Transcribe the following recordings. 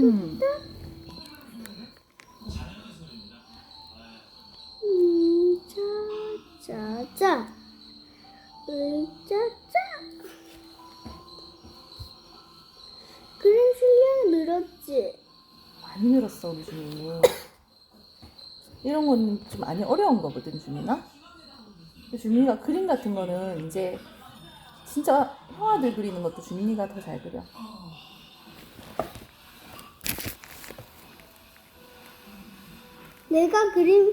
음. 음, 짜짜짜 으짜짜 그림 실력 늘었지? 많이 늘었어 우리 주민이. 이런 거는 좀 많이 어려운 거거든. 근데 주민이가 그림 같은 거는 이제 진짜 형아들 그리는 것도 주민이가 더 잘 그려. 내가 그림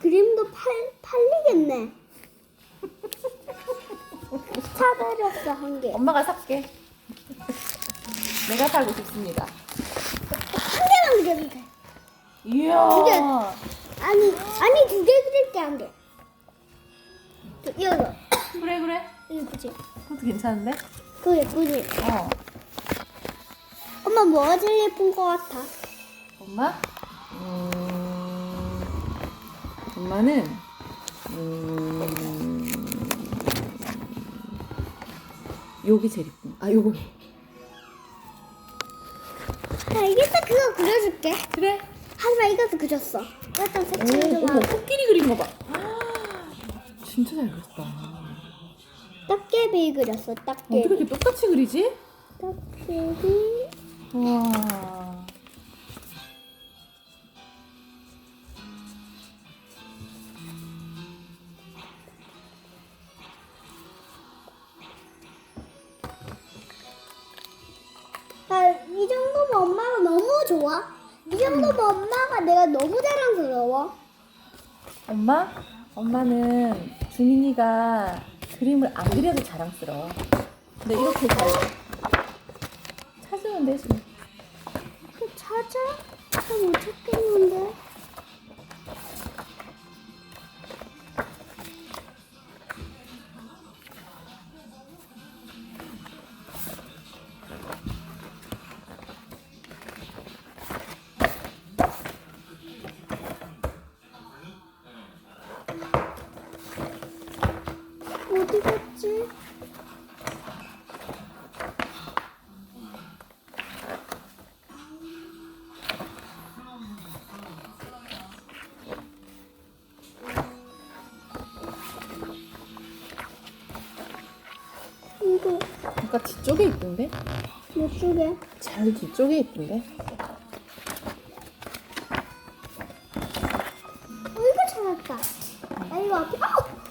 그림도 팔 팔리겠네. 사버렸어 한 개. 엄마가 살게. 내가 살고 싶습니다. 한 개만 그려도 돼. 이야. 두 개. 아니 아니 두 개 그릴게 한 개. 저, 이거 그래 그래. 예쁘지? 그것도 괜찮은데? 그거 예쁘지? 어. 엄마 뭐가 제일 예쁜 거 같아? 엄마? 음, 엄마는 음, 요게 제일 이쁜. 아 요거. 알겠어 그거 그려줄게. 그래. 하지만 이것도 그렸어. 일단 오, 색칠 좀 어머 하고. 코끼리 그린 거 봐. 진짜 잘 그렸다. 딱개비 그렸어. 어떻게 딱개비. 이렇게 똑같이 그리지? 딱개비. 와. 너무 좋아. 이 정도면 엄마가 내가 너무 자랑스러워. 엄마? 엄마는 주민이가 그림을 안 그려도 자랑스러워. 근데 이렇게 잘 찾으면 되지. 그 찾아? 잘 못 찾겠는데. 어디 갔지? 이거 아까 뒤쪽에 있던데? 몇 쪽에? 제일 뒤쪽에 있던데? 어, 이거 잘했다. 나 아, 이거 아끼, 아! 어!